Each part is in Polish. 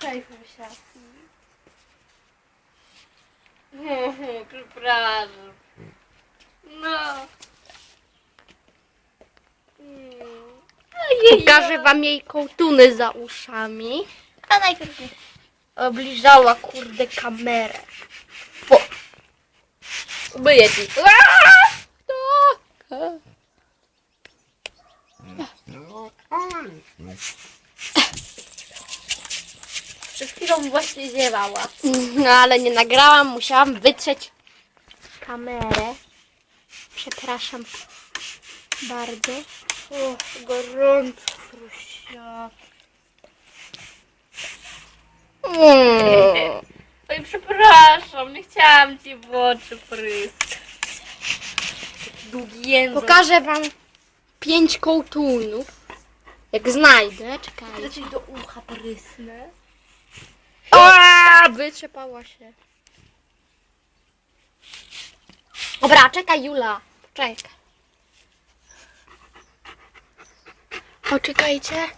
Słuchaj, Fusia. Przepraszam. No. Mm. Ojej, Pokażę wam jej kołtuny za uszami. A najpierw nie. Obliżała kurde kamerę. Po. Myję ci. Przed chwilą właśnie ziewała. No ale nie nagrałam, musiałam wytrzeć kamerę. Przepraszam bardzo. O, gorąco, Fusia. Mm. Oj, przepraszam, nie chciałam ci w oczy pryskać. Taki Długi język. Pokażę wam pięć kołtunów. Jak znajdę, czekajcie. Ja ci do ucha prysnę. O, wytrzepała się. Dobra, czekaj Jula. Czekaj. Poczekajcie.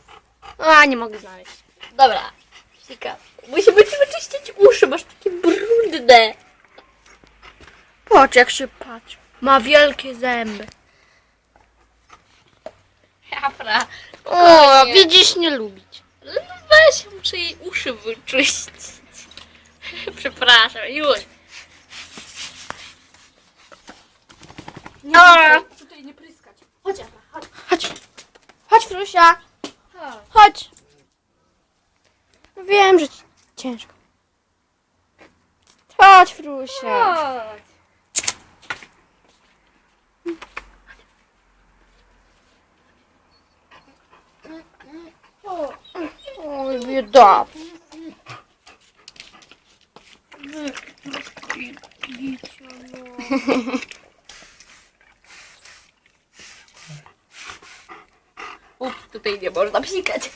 A, nie mogę znaleźć. Dobra, Sika. Musimy ci wyczyścić uszy, masz takie brudne. Patrz jak się patrzy. Ma wielkie zęby. Jafra. O, widzisz, nie lubić. No weź, muszę jej uszy wyczyścić. Przepraszam, już. Nie, A. tutaj, Tutaj nie pryskać. Chodź, Jafra, chodź. Chodź. Chodź, Frusia. chodź. Chodź. Wiem, że ci ciężko. Chodź, Frusia. Chodź. Bieda. Ups, tutaj nie można psikać.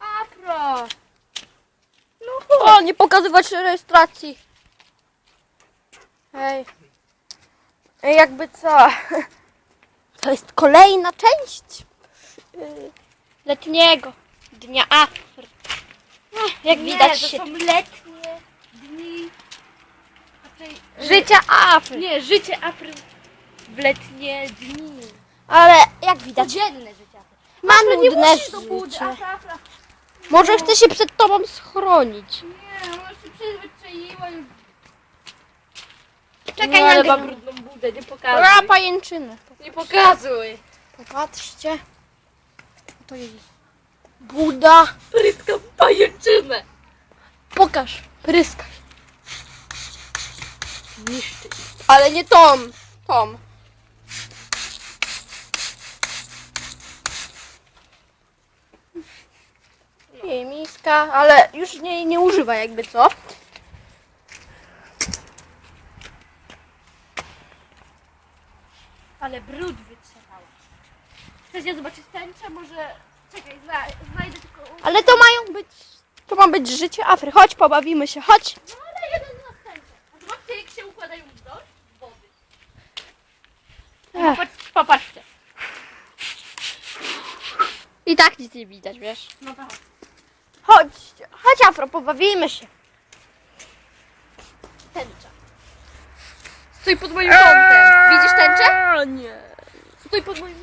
Afro. No O, nie pokazywać rejestracji. Hej. Ej, jakby co? To jest kolejna część y, letniego dnia Afry. Ech, Jak Nie, widać to się są letnie dni. Raczej, życia Afry. Nie, życie Afry w letnie dni. Ale jak widać, Codzienne życie Afry. ma Afra, nie nudne musisz do budy. życie. Afra, Afra. Może chce się przed tobą schronić. Nie, ona się przyzwyczaiła już. Czekaj, no, ale ma brudną budę, nie Ura, pokazuj. pajęczyny. Nie pokazuj. Popatrzcie. To jest Buda. Pryskam pajęczynę. Pokaż. Pryskasz. Niszczy. Ale nie Tom. Tom. Jej miska, ale już nie, nie używa jakby co. Ale brud wytrzepała. Chcecie zobaczyć tęczę? Może... Czekaj, zna... znajdę tylko... Ale to mają być, to ma być życie Afry. Chodź, pobawimy się, chodź. No ale jeden z nas tęczę. A zobaczcie jak się układają w dość wody. Ech. Popatrz, popatrzcie. I tak nic nie widać, wiesz. No tak. Chodź, chodź Afro, pobawimy się. Tęcza. Stój pod moim kątem. Widzisz tęczę? Nie. Stój pod moim...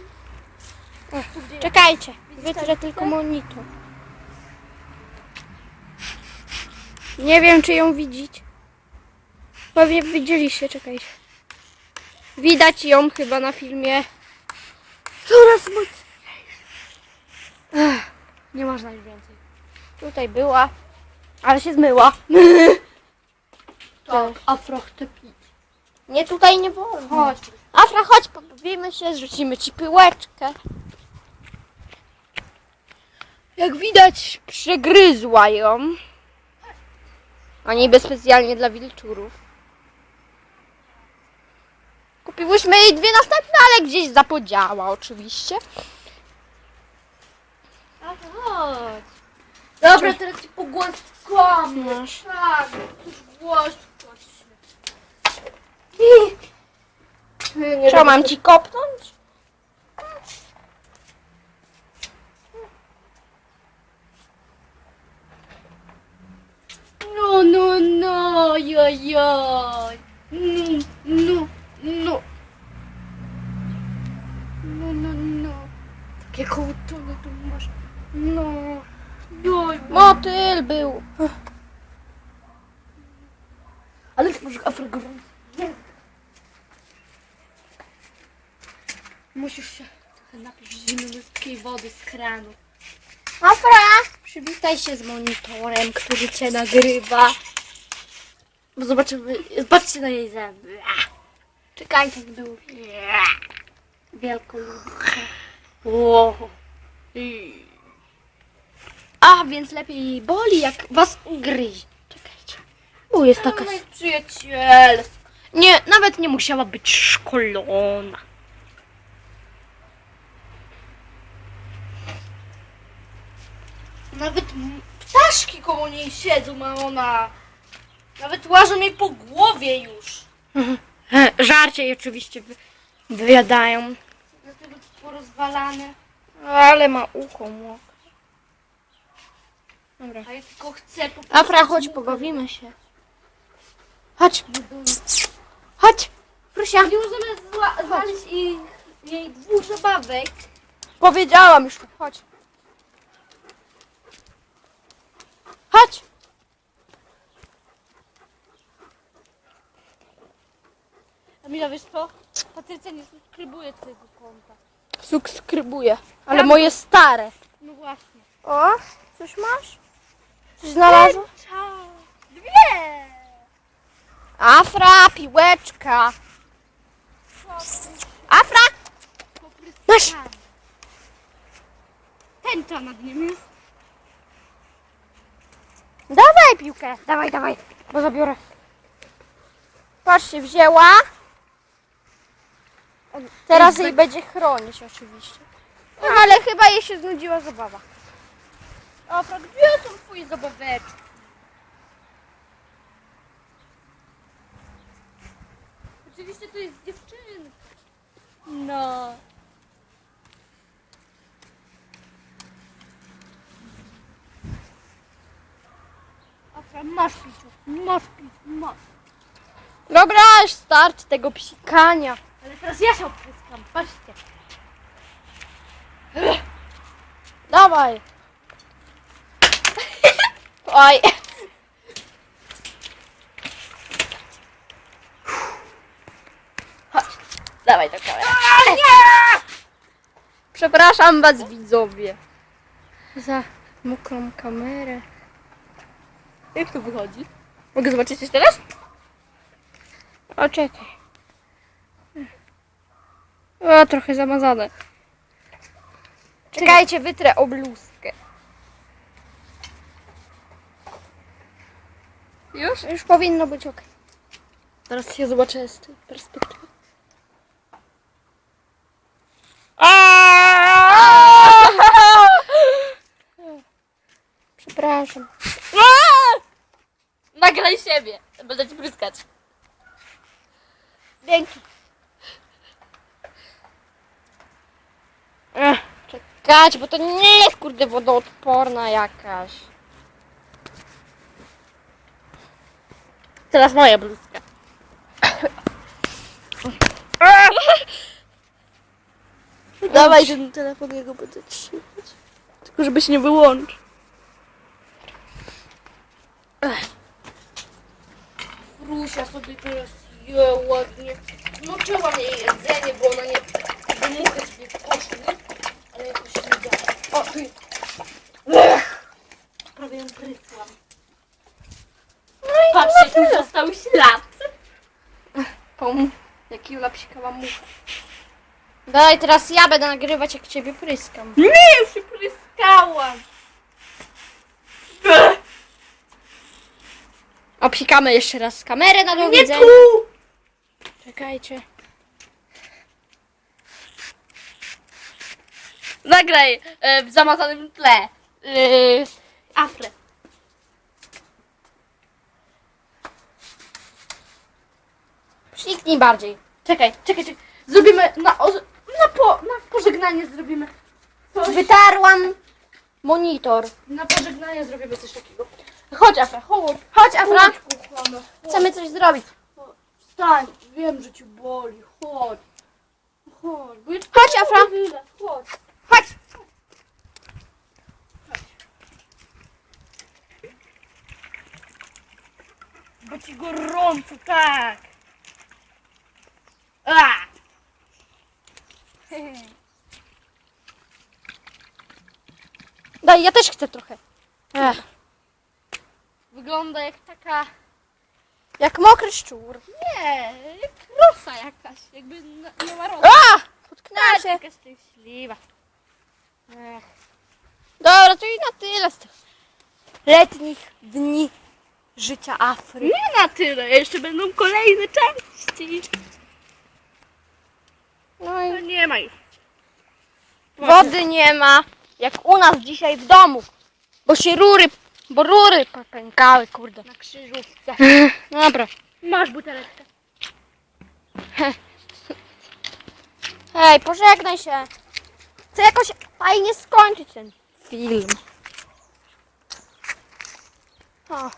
Czekajcie, wytrę tylko monitor. Nie wiem, czy ją widzieć. Pewnie widzieliście, czekajcie. Widać ją chyba na filmie. Coraz mocniej. Ech, Nie można już więcej. Tutaj była, ale się zmyła. Tak, afro chce pić. Nie, tutaj nie wolno. Chodź. Afra, chodź, pobawimy się, zrzucimy ci pyłeczkę. Jak widać, przegryzła ją. A niby specjalnie dla wilczurów. Kupiłyśmy jej dwie następne, ale gdzieś zapodziała oczywiście. A chodź. Dobra, teraz ci pogłaskamy. Masz. Tak, cóż głaskać nie Co, mam ci kopnąć? No, no, no, joj, joj. No, mm, no, no. No, no, no. Takie kołtony tu masz. No. Joj. No. Motyl był. Ale ty masz afrogorący. Musisz się trochę napić zimnej wody z kranu. Afra, przywitaj się z monitorem, który cię nagrywa. Bo zobaczymy, patrzcie na jej zęby. Czekaj, tak było. Wielkoludne. Wow. A, więc lepiej boli, jak was ugryzie. Czekajcie. U, jest taka... Przyjacielska. Nie, nawet nie musiała być szkolona. Nawet ptaszki koło niej siedzą, a ona... Nawet łażą jej po głowie już. Żarcie jej oczywiście wy, wyjadają. Dlatego porozwalane. Ale ma ucho mokre. Dobra. A ja tylko chcę po prostu... Afra, chodź, pobawimy się. Chodź, chodź. Prusia. Nie możemy zła- znaleźć i jej dwóch zabawek. Powiedziałam już. Chodź. Emila, wiesz co? Patrycja nie subskrybuje twojego konta. Subskrybuję, ale moje stare. No właśnie. O, coś masz? Coś znalazła? Ciao. Dwie! Afra, piłeczka. Afra! Masz. Tęcza nad nim jest. Dawaj piłkę, dawaj, dawaj, bo zabiorę. Patrzcie, wzięła. Teraz jej będzie chronić oczywiście. No, ale chyba jej się znudziła zabawa. Afra, gdzie są twoje zabaweczki? Oczywiście to jest dziewczynka. No. Afra, masz piciu, masz piciu, masz. Dobra, już starczy tego psikania. Ale teraz ja się opryskam, patrzcie. Dawaj. Oj. Chodź, dawaj do kamery. nie! Przepraszam was widzowie. Za mokrą kamerę. Jak to wychodzi? Mogę zobaczyć jeszcze raz? O, czekaj. O, trochę zamazane. Czekajcie, wytrę o bluzkę. Już? Już powinno być ok. Teraz się zobaczę z tej perspektywy. Przepraszam. Nagraj siebie, będę ci pryskać. Dzięki. Ech, czekać, bo to nie jest kurde wodoodporna jakaś. Teraz moja bluzka. Dawaj ten telefon, ja go będę trzymać. Tylko żeby się nie wyłączył. Rusia sobie teraz je ładnie. Zmoczyłam jej jedzenie, bo ona nie... Muchy sobie poszły, ale jakoś nie działa. O, ty! Ech! Prawie ją prysłam. Patrzcie, tu został ślad. Pom, jak Jula psikała mucha. Daj, teraz ja będę nagrywać, jak ciebie pryskam. Nie, już się pryskałam. Obsikamy jeszcze raz kamerę na do Nie widzenia. tu! Czekajcie. Nagraj e, w zamazanym tle. E, Afrę. Psiknij bardziej. Czekaj, czekaj, czekaj. Zrobimy na, o, na, po, na pożegnanie zrobimy coś. Wytarłam monitor. Na pożegnanie zrobimy coś takiego. Chodź, Afra. Chodź, Chodź, Afra. chodź, kochana. Chodź. Chcemy coś zrobić. Wstań, wiem, że ci boli. Chodź. Chodź, bo ja ci Chodź, Afra. Chwilę, Chodź. Chodź. Bo ci gorąco, tak. A! Daj, ja też chcę trochę. Ech. Wygląda jak taka... Jak mokry szczur. Nie, jak rosa jakaś, jakby na- rosę. A! Potknęła się. Taka szczęśliwa. Ech. Dobra, to i na tyle z tych letnich dni życia Afry. Nie na tyle, jeszcze będą kolejne części. No No i nie ma już. wody nie ma, jak u nas dzisiaj w domu. Bo się rury, bo rury popękały, kurde. Na krzyżówce. Dobra. Masz buteleczkę. Hej, pożegnaj się. Chcę jakoś fajnie skończyć ten film. O,